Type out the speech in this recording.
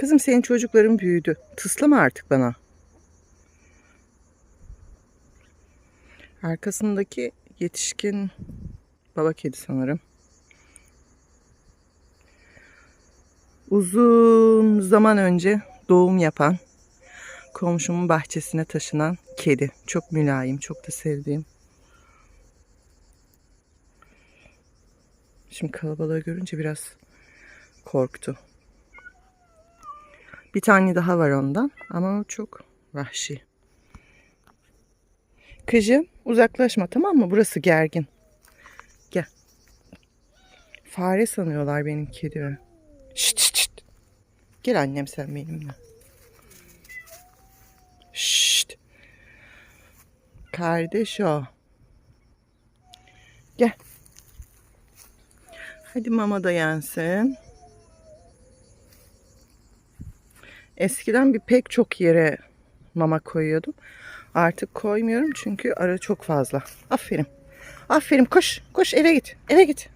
Kızım senin çocukların büyüdü. Tıslama artık bana. Arkasındaki yetişkin baba kedi sanırım. Uzun zaman önce doğum yapan komşumun bahçesine taşınan kedi. Çok mülayim, çok da sevdiğim. Şimdi kalabalığı görünce biraz korktu. Bir tane daha var ondan ama o çok vahşi. Kızım uzaklaşma tamam mı? Burası gergin. Gel. Fare sanıyorlar benim kedimi. Şşt şşt şşt. Gel annem sen benimle. Şşt. Kardeş o. Gel. Hadi mama da yensin. Eskiden bir pek çok yere mama koyuyordum. Artık koymuyorum çünkü ara çok fazla. Aferin. Aferin koş. Koş eve git. Eve git.